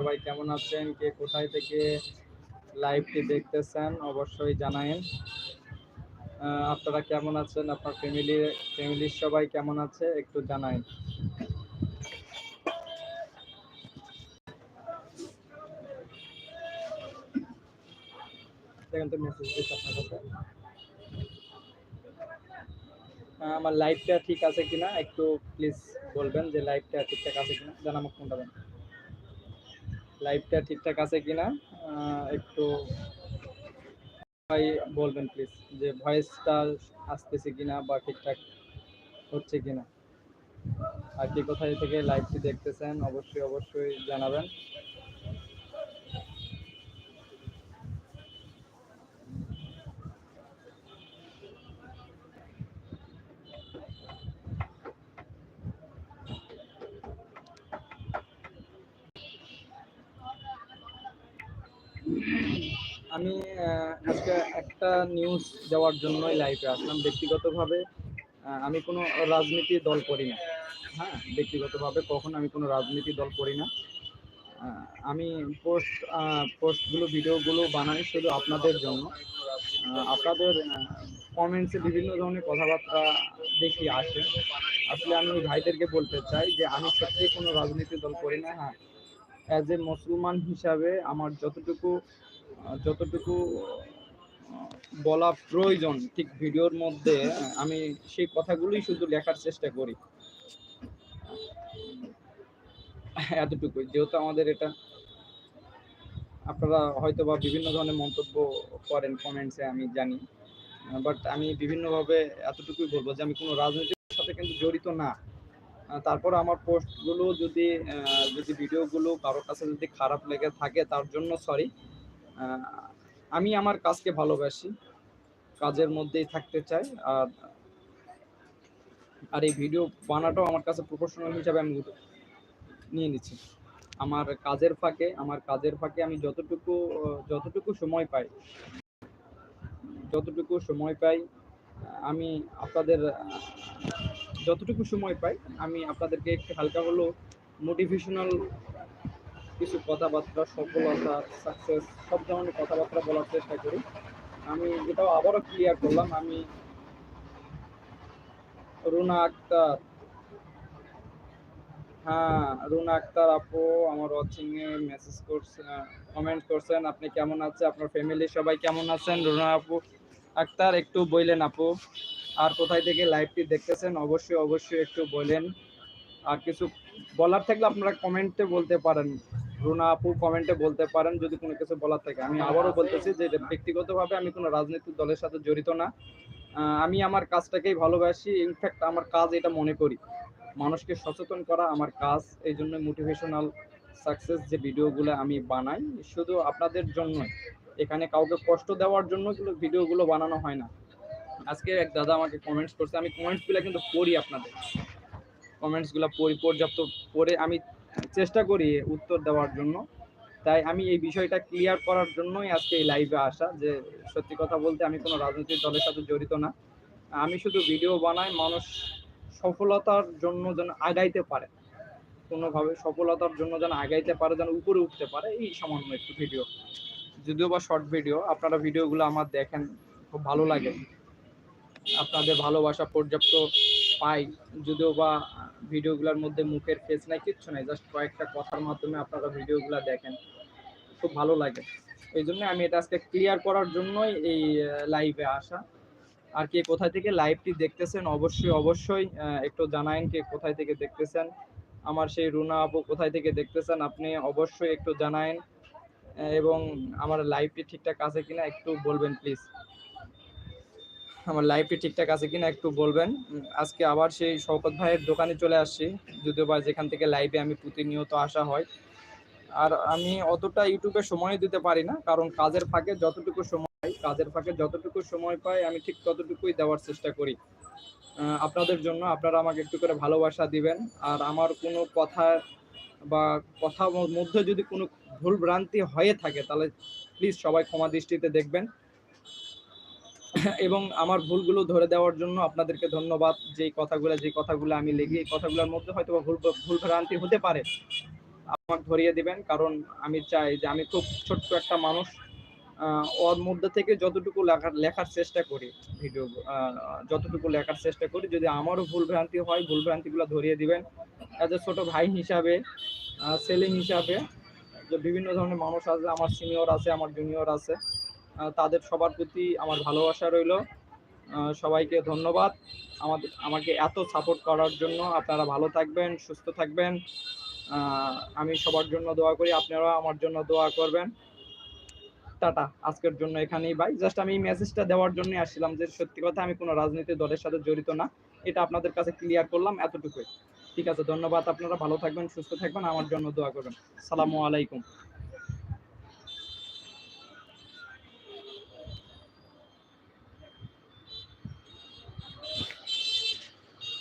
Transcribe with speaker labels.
Speaker 1: সবাই কেমন আছেন? কে কোথায় থেকে লাইভটি দেখতেছেন অবশ্যই জানায়েন। আপনারা কেমন আছেন? আপনার ফ্যামিলি ফ্যামিলির সবাই কেমন আছে? একটু জানায়েন। দেখেন তো মেসেজ আপনার কাছে। আমার লাইভটা ঠিক আছে কিনা? একটু প্লিজ বলবেন যে লাইভটা ঠিকঠাক আছে কিনা? জানা আমাকে ফোনটা দেন। লাইভটা ঠিকঠাক আছে কিনা একটু ভাই বলবেন প্লিজ যে ভয়েসটা আসতেছে কিনা বা ঠিকঠাক হচ্ছে কিনা। আর কি কোথায় থেকে লাইভটি দেখতেছেন, অবশ্যই অবশ্যই জানাবেন। আমি আজকে একটা নিউজ দেওয়ার জন্যই লাইভে আসলাম। ব্যক্তিগতভাবে আমি কোনো রাজনীতি দল করি না। হ্যাঁ ব্যক্তিগতভাবে কখন আমি কোনো রাজনীতি দল করি না। আমি পোস্ট পোস্টগুলো ভিডিওগুলো বানাই শুধু আপনাদের জন্য। আপনাদের কমেন্টসে বিভিন্ন ধরনের কথাবার্তা দেখি আসে। আসলে আমি ভাইদেরকে বলতে চাই যে, আমি সত্যি কোনো রাজনীতি দল করি না। হ্যাঁ অ্যাজ এ মুসলমান হিসাবে আমার যতটুকু যতটুকু বলা প্রয়োজন ঠিক ভিডিওর মধ্যে, আমি সেই কথাগুলোই শুধু লেখার চেষ্টা করি। এতটুকুই, যেহেতু আমাদের এটা, আপনারা হয়তো বা বিভিন্ন ধরনের মন্তব্য করেন কমেন্টসে আমি জানি। বাট আমি বিভিন্নভাবে এতটুকুই বলব যে, আমি কোনো রাজনীতির সাথে কিন্তু জড়িত না। তারপর আমার পোস্টগুলো যদি যদি ভিডিওগুলো কারোর কাছে যদি খারাপ লেগে থাকে, তার জন্য সরি আমি আমার কাজকে ভালোবাসি, কাজের মধ্যেই থাকতে চাই, আর আর এই ভিডিও বানাটাও আমার কাছে প্রফেশনাল হিসাবে আমি নিয়ে নিচ্ছি। আমার কাজের ফাঁকে, আমার কাজের ফাঁকে আমি যতটুকু যতটুকু সময় পাই, যতটুকু সময় পাই, আমি আপনাদের, যতটুকু সময় পাই, আমি আপনাদেরকে একটু হালকা হলেও মোটিভেশনাল কিছু কথাবার্তা, সফলতা সাকসেস সব ধরনের কথাবার্তা বলার চেষ্টা করি। আমি এটাও আবারও ক্লিয়ার করলাম, আমি রুনা আক্তার। হ্যাঁ রুনা আক্তার আপু আমার ওয়াচিং এ মেসেজ করছেন কমেন্ট করছেন, আপনি কেমন আছেন আপনার ফ্যামিলি সবাই কেমন আছেন? রুনা আপু, আক্তার, একটু বললেন আপু। আর কোথায় থেকে লাইভটি দেখতেছেন? অবশ্যই অবশ্যই একটু বলেন আর কিছু বলার থাকলে আপনারা কমেন্টে বলতে পারেন। রুনা আপু কমেন্টে বলতে পারেন যদি কোনো কিছু বলার থাকে। আমি আবারও বলতেছি যে ব্যক্তিগতভাবে আমি কোনো রাজনৈতিক দলের সাথে জড়িত না। আমি আমার কাজটাকেই ভালোবাসি। ইনফ্যাক্ট আমার কাজ এটা মনে করি। মানুষকে সচেতন করা আমার কাজ। এই জন্য মোটিভেশনাল সাকসেস যে ভিডিওগুলো আমি বানাই, শুধু আপনাদের জন্যই। এখানে কাউকে কষ্ট দেওয়ার জন্য কিন্তু ভিডিওগুলো বানানো হয় না। আজকে এক দাদা আমাকে কমেন্টস করছে। আমি কমেন্টসগুলো কিন্তু পড়ি আপনাদের। কমেন্টসগুলো পড়ি, পর্যাপ্ত পড়ে আমি চেষ্টা করি উত্তর দেওয়ার জন্য। তাই আমি এই বিষয়টা ক্লিয়ার করার জন্যই আজকে এই লাইভে আসা যে সত্যি কথা বলতে আমি কোনো রাজনৈতিক দলের সাথে জড়িত না। আমি শুধু ভিডিও বানাই, মানুষ সফলতার জন্য যেন আগাইতে পারে। কোনোভাবে সফলতার জন্য যেন আগাইতে পারে, যেন উপরে উঠতে পারে, এই সামান্য একটু ভিডিও যদিও বা শর্ট ভিডিও আপনারা ভিডিওগুলো আমার দেখেন, খুব ভালো লাগে। আপনাদের ভালোবাসা, পর্যাপ্ত পাই, যদিও বা ভিডিওগুলোর মধ্যে মুখের ফেস নাই, কিচ্ছু নাই জাস্ট কয়েকটা কথার মাধ্যমে আপনারা ভিডিওগুলো দেখেন, খুব ভালো লাগে। এই জন্য আমি এটা আজকে ক্লিয়ার করার জন্যই এই লাইভে আসা। আর কে কোথায় থেকে লাইভটি দেখতেছেন, অবশ্যই অবশ্যই একটু জানায়েন কে কোথায় থেকে দেখতেছেন। আমার সেই রুনা আপু কোথায় থেকে দেখতেছেন, আপনি অবশ্যই একটু জানায়েন এবং আমার লাইভটি ঠিকঠাক আছে কিনা একটু বলবেন প্লিজ আমার লাইভটি ঠিকঠাক আছে কিনা একটু বলবেন। আজকে আবার সেই শওকত ভাইয়ের দোকানে চলে আসছি। যদিও বা যেখান থেকে লাইভে আমি প্রতিনিয়ত আসা হয়। আর আমি অতটা ইউটিউবে সময় দিতে পারি না, কারণ কাজের ফাঁকে যতটুকু সময় কাজের ফাঁকে যতটুকু সময় পাই, আমি ঠিক ততটুকুই দেওয়ার চেষ্টা করি। আপনাদের জন্য আপনারা আমাকে একটু করে ভালোবাসা দিবেন। আর আমার কোনো কথা বা কথা মধ্যে যদি কোনো ভুল ভ্রান্তি হয়ে থাকে, তাহলে প্লিজ সবাই ক্ষমা দৃষ্টিতে দেখবেন। এবং আমার ভুলগুলো ধরে দেওয়ার জন্য আপনাদেরকে ধন্যবাদ। যে কথাগুলো যে কথাগুলো আমি লিখি, এই কথাগুলোর মধ্যে হয়তো ভুল ভুল ভ্রান্তি হতে পারে। আমাকে ধরিয়ে দিবেন, কারণ আমি চাই যে আমি খুব ছোট্ট একটা মানুষ ওর মধ্যে থেকে যতটুকু লেখার লেখার চেষ্টা করি ভিডিও যতটুকু লেখার চেষ্টা করি, যদি আমারও ভুল ভ্রান্তি হয়, ভুল ভ্রান্তিগুলো ধরিয়ে দিবেন। অ্যাজ এ ছোট ভাই হিসাবে সেলিং হিসাবে, যে বিভিন্ন ধরনের মানুষ আছে, আমার সিনিয়র আছে, আমার জুনিয়র আছে তাদের সবার প্রতি আমার ভালোবাসা রইল। সবাইকে ধন্যবাদ। আমাদের, আমাকে এত সাপোর্ট করার জন্য আপনারা ভালো থাকবেন, সুস্থ থাকবেন। আমি সবার জন্য দোয়া করি, আপনারা আমার জন্য দোয়া করবেন। টাটা, আজকের জন্য এখানেই বাই জাস্ট আমি এই মেসেজটা দেওয়ার জন্যই আসছিলাম যে সত্যি কথা আমি কোনো রাজনৈতিক দলের সাথে জড়িত না। এটা আপনাদের কাছে ক্লিয়ার করলাম এতটুকুই। ঠিক আছে, ধন্যবাদ আপনারা। ভালো থাকবেন, সুস্থ থাকবেন, আমার জন্য দোয়া করবেন। সালামু আলাইকুম।